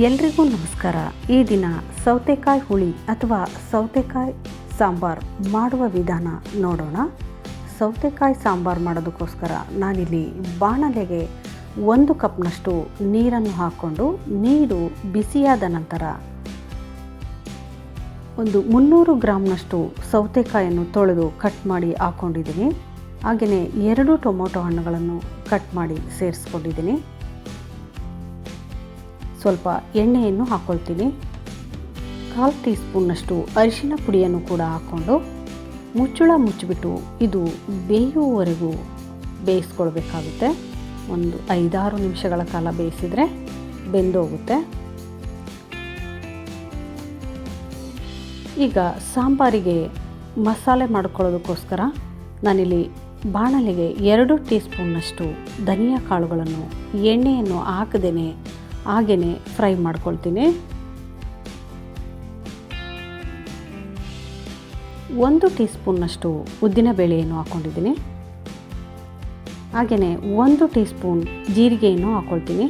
ಎಲ್ರಿಗೂ ನಮಸ್ಕಾರ. ಈ ದಿನ ಸೌತೆಕಾಯಿ ಹುಳಿ ಅಥವಾ ಸೌತೆಕಾಯಿ ಸಾಂಬಾರು ಮಾಡುವ ವಿಧಾನ ನೋಡೋಣ. ಸೌತೆಕಾಯಿ ಸಾಂಬಾರು ಮಾಡೋದಕ್ಕೋಸ್ಕರ ನಾನಿಲ್ಲಿ ಬಾಣಲೆಗೆ ಒಂದು ಕಪ್ನಷ್ಟು ನೀರನ್ನು ಹಾಕ್ಕೊಂಡು ನೀರು ಬಿಸಿಯಾದ ನಂತರ ಒಂದು ಮುನ್ನೂರು ಗ್ರಾಮ್ನಷ್ಟು ಸೌತೆಕಾಯಿಯನ್ನು ತೊಳೆದು ಕಟ್ ಮಾಡಿ ಹಾಕ್ಕೊಂಡಿದ್ದೀನಿ ಹಾಗೆಯೇ ಎರಡು ಟೊಮೊಟೊ ಹಣ್ಣುಗಳನ್ನು ಕಟ್ ಮಾಡಿ ಸೇರಿಸ್ಕೊಂಡಿದ್ದೀನಿ. ಸ್ವಲ್ಪ ಎಣ್ಣೆಯನ್ನು ಹಾಕ್ಕೊಳ್ತೀನಿ ಕಾಲು ಟೀ ಸ್ಪೂನ್ನಷ್ಟು ಅರಿಶಿನ ಪುಡಿಯನ್ನು ಕೂಡ ಹಾಕ್ಕೊಂಡು ಮುಚ್ಚಳ ಮುಚ್ಚಿಬಿಟ್ಟು ಇದು ಬೇಯುವವರೆಗೂ ಬೇಯಿಸ್ಕೊಳ್ಬೇಕಾಗುತ್ತೆ. ಒಂದು ಐದಾರು ನಿಮಿಷಗಳ ಕಾಲ ಬೇಯಿಸಿದರೆ ಬೆಂದೋಗುತ್ತೆ. ಈಗ ಸಾಂಬಾರಿಗೆ ಮಸಾಲೆ ಮಾಡ್ಕೊಳ್ಳೋದಕ್ಕೋಸ್ಕರ ನಾನಿಲ್ಲಿ ಬಾಣಲೆಗೆ ಎರಡು ಟೀ ಸ್ಪೂನ್ನಷ್ಟು ಧನಿಯಾ ಕಾಳುಗಳನ್ನು, ಎಣ್ಣೆಯನ್ನು ಹಾಕದೇನೆ ಹಾಗೆಯೇ ಫ್ರೈ ಮಾಡ್ಕೊಳ್ತೀನಿ. ಒಂದು ಟೀ ಸ್ಪೂನ್ನಷ್ಟು ಉದ್ದಿನಬೇಳೆಯನ್ನು ಹಾಕ್ಕೊಂಡಿದ್ದೀನಿ. ಹಾಗೆಯೇ ಒಂದು ಟೀ ಸ್ಪೂನ್ ಜೀರಿಗೆಯನ್ನು ಹಾಕ್ಕೊಳ್ತೀನಿ.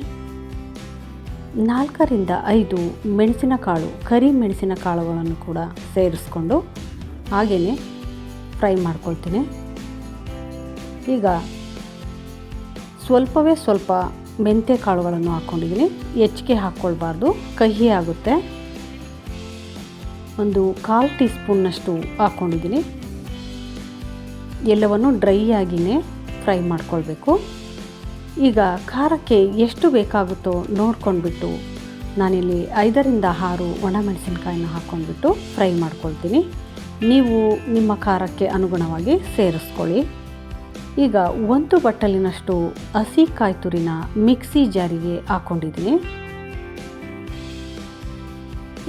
ನಾಲ್ಕರಿಂದ ಐದು ಮೆಣಸಿನಕಾಳು, ಕರಿ ಮೆಣಸಿನ ಕಾಳುಗಳನ್ನು ಕೂಡ ಸೇರಿಸ್ಕೊಂಡು ಹಾಗೆಯೇ ಫ್ರೈ ಮಾಡ್ಕೊಳ್ತೀನಿ. ಈಗ ಸ್ವಲ್ಪವೇ ಸ್ವಲ್ಪ ಮೆಂತ್ಯ ಕಾಳುಗಳನ್ನು ಹಾಕ್ಕೊಂಡಿದ್ದೀನಿ. ಹೆಚ್ಚಿಗೆ ಹಾಕ್ಕೊಳ್ಬಾರ್ದು. ಕಹಿ ಆಗುತ್ತೆ. ಒಂದು ಕಾಲು ಟೀ ಸ್ಪೂನ್ನಷ್ಟು ಹಾಕ್ಕೊಂಡಿದ್ದೀನಿ. ಎಲ್ಲವನ್ನು ಡ್ರೈ ಆಗಿಯೇ ಫ್ರೈ ಮಾಡ್ಕೊಳ್ಬೇಕು. ಈಗ ಖಾರಕ್ಕೆ ಎಷ್ಟು ಬೇಕಾಗುತ್ತೋ ನೋಡ್ಕೊಂಡ್ಬಿಟ್ಟು ನಾನಿಲ್ಲಿ ಐದರಿಂದ ಆರು ಒಣಮೆಣಸಿನ್ಕಾಯಿನ ಹಾಕ್ಕೊಂಡ್ಬಿಟ್ಟು ಫ್ರೈ ಮಾಡ್ಕೊಳ್ತೀನಿ. ನೀವು ನಿಮ್ಮ ಖಾರಕ್ಕೆ ಅನುಗುಣವಾಗಿ ಸೇರಿಸ್ಕೊಳ್ಳಿ. ಈಗ ಒಂದು ಬಟ್ಟಲಿನಷ್ಟು ಹಸಿ ಕಾಯ್ತುರಿನ ಮಿಕ್ಸಿ ಜಾರಿಗೆ ಹಾಕ್ಕೊಂಡಿದ್ದೀನಿ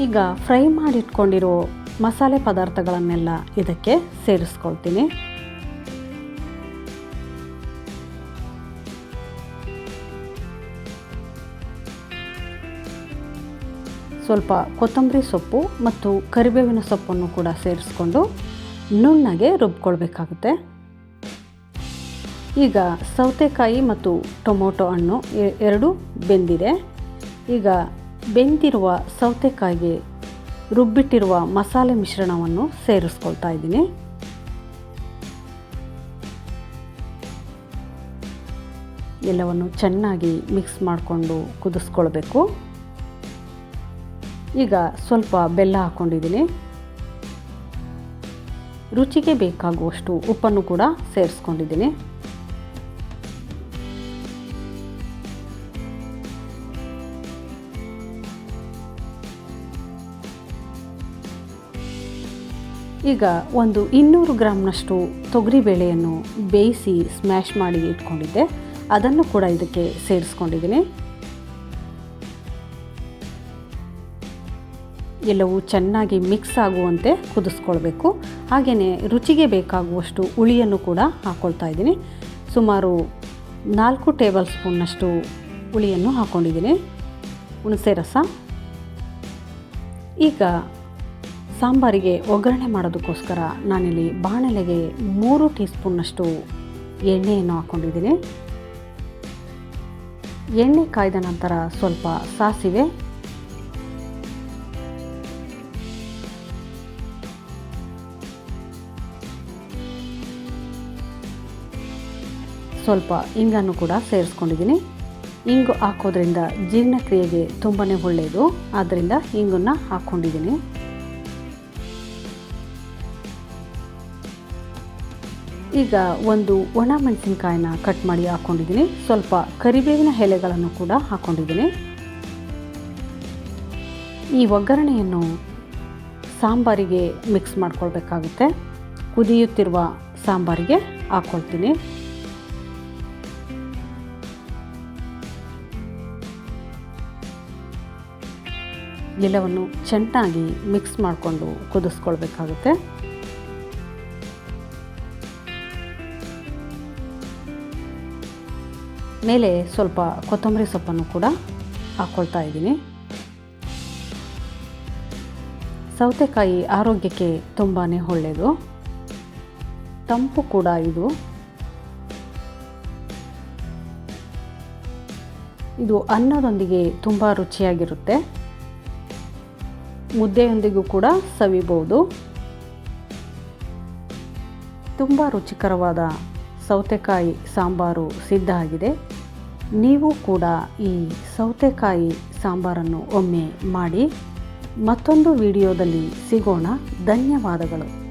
ಈಗ ಫ್ರೈ ಮಾಡಿಟ್ಕೊಂಡಿರೋ ಮಸಾಲೆ ಪದಾರ್ಥಗಳನ್ನೆಲ್ಲ ಇದಕ್ಕೆ ಸೇರಿಸ್ಕೊಳ್ತೀನಿ. ಸ್ವಲ್ಪ ಕೊತ್ತಂಬರಿ ಸೊಪ್ಪು ಮತ್ತು ಕರಿಬೇವಿನ ಸೊಪ್ಪನ್ನು ಕೂಡ ಸೇರಿಸ್ಕೊಂಡು ನುಣ್ಣಗೆ ರುಬ್ಕೊಳ್ಬೇಕಾಗುತ್ತೆ. ಈಗ ಸೌತೆಕಾಯಿ ಮತ್ತು ಟೊಮೊಟೊ ಹಣ್ಣು ಎರಡು ಬೆಂದಿದೆ. ಈಗ ಬೆಂದಿರುವ ಸೌತೆಕಾಯಿಗೆ ರುಬ್ಬಿಟ್ಟಿರುವ ಮಸಾಲೆ ಮಿಶ್ರಣವನ್ನು ಸೇರಿಸ್ಕೊಳ್ತಾ ಇದ್ದೀನಿ. ಎಲ್ಲವನ್ನು ಚೆನ್ನಾಗಿ ಮಿಕ್ಸ್ ಮಾಡಿಕೊಂಡು ಕುದಿಸ್ಕೊಳ್ಬೇಕು. ಈಗ ಸ್ವಲ್ಪ ಬೆಲ್ಲ ಹಾಕ್ಕೊಂಡಿದ್ದೀನಿ ರುಚಿಗೆ ಬೇಕಾಗುವಷ್ಟು ಉಪ್ಪನ್ನು ಕೂಡ ಸೇರಿಸ್ಕೊಂಡಿದ್ದೀನಿ. ಈಗ ಒಂದು ಇನ್ನೂರು ಗ್ರಾಮ್ನಷ್ಟು ತೊಗರಿಬೇಳೆಯನ್ನು ಬೇಯಿಸಿ ಸ್ಮ್ಯಾಶ್ ಮಾಡಿ ಇಟ್ಕೊಂಡಿದ್ದೆ. ಅದನ್ನು ಕೂಡ ಇದಕ್ಕೆ ಸೇರಿಸ್ಕೊಂಡಿದ್ದೀನಿ. ಎಲ್ಲವೂ ಚೆನ್ನಾಗಿ ಮಿಕ್ಸ್ ಆಗುವಂತೆ ಕುದಿಸ್ಕೊಳ್ಬೇಕು. ಹಾಗೆಯೇ ರುಚಿಗೆ ಬೇಕಾಗುವಷ್ಟು ಹುಳಿಯನ್ನು ಕೂಡ ಹಾಕ್ಕೊಳ್ತಾ ಇದ್ದೀನಿ. ಸುಮಾರು ನಾಲ್ಕು ಟೇಬಲ್ ಸ್ಪೂನ್ನಷ್ಟು ಹುಳಿಯನ್ನು ಹಾಕ್ಕೊಂಡಿದ್ದೀನಿ ಹುಣಸೆ ರಸ. ಈಗ ಸಾಂಬಾರಿಗೆ ಒಗ್ಗರಣೆ ಮಾಡೋದಕ್ಕೋಸ್ಕರ ನಾನಿಲ್ಲಿ ಬಾಣಲೆಗೆ ಮೂರು ಟೀ ಸ್ಪೂನ್ನಷ್ಟು ಎಣ್ಣೆಯನ್ನು ಹಾಕ್ಕೊಂಡಿದ್ದೀನಿ. ಎಣ್ಣೆ ಕಾಯ್ದ ನಂತರ ಸ್ವಲ್ಪ ಸಾಸಿವೆ. ಸ್ವಲ್ಪ ಇಂಗನ್ನು ಕೂಡ ಸೇರಿಸ್ಕೊಂಡಿದ್ದೀನಿ. ಇಂಗು ಹಾಕೋದ್ರಿಂದ ಜೀರ್ಣಕ್ರಿಯೆಗೆ ತುಂಬಾ ಒಳ್ಳೆಯದು ಆದ್ದರಿಂದ ಇಂಗನ್ನು ಹಾಕ್ಕೊಂಡಿದ್ದೀನಿ. ಈಗ ಒಂದು ಒಣ ಮೆಣಸಿನ್ಕಾಯಿನ ಕಟ್ ಮಾಡಿ ಹಾಕ್ಕೊಂಡಿದ್ದೀನಿ ಸ್ವಲ್ಪ ಕರಿಬೇವಿನ ಎಲೆಗಳನ್ನು ಕೂಡ ಹಾಕ್ಕೊಂಡಿದ್ದೀನಿ ಈ ಒಗ್ಗರಣೆಯನ್ನು ಸಾಂಬಾರಿಗೆ ಮಿಕ್ಸ್ ಮಾಡ್ಕೊಳ್ಬೇಕಾಗುತ್ತೆ. ಕುದಿಯುತ್ತಿರುವ ಸಾಂಬಾರಿಗೆ ಹಾಕ್ಕೊಳ್ತೀನಿ ಎಲ್ಲವನ್ನು ಚೆನ್ನಾಗಿ ಮಿಕ್ಸ್ ಮಾಡಿಕೊಂಡು ಕುದಿಸ್ಕೊಳ್ಬೇಕಾಗುತ್ತೆ. ಮೇಲೆ ಸ್ವಲ್ಪ ಕೊತ್ತಂಬರಿ ಸೊಪ್ಪನ್ನು ಕೂಡ ಹಾಕ್ಕೊಳ್ತಾ ಇದ್ದೀನಿ. ಸೌತೆಕಾಯಿ ಆರೋಗ್ಯಕ್ಕೆ ತುಂಬಾ ಒಳ್ಳೆಯದು. ತಂಪು ಕೂಡ ಇದು. ಇದು ಅನ್ನದೊಂದಿಗೆ ತುಂಬ ರುಚಿಯಾಗಿರುತ್ತೆ. ಮುದ್ದೆಯೊಂದಿಗೂ ಕೂಡ ಸವಿಬಹುದು ತುಂಬ ರುಚಿಕರವಾದ ಸೌತೆಕಾಯಿ ಸಾಂಬಾರು ಸಿದ್ಧ ಆಗಿದೆ. ನೀವು ಕೂಡ ಈ ಸೌತೆಕಾಯಿ ಸಾಂಬಾರನ್ನು ಒಮ್ಮೆ ಮಾಡಿ ಮತ್ತೊಂದು ವಿಡಿಯೋದಲ್ಲಿ ಸಿಗೋಣ. ಧನ್ಯವಾದಗಳು.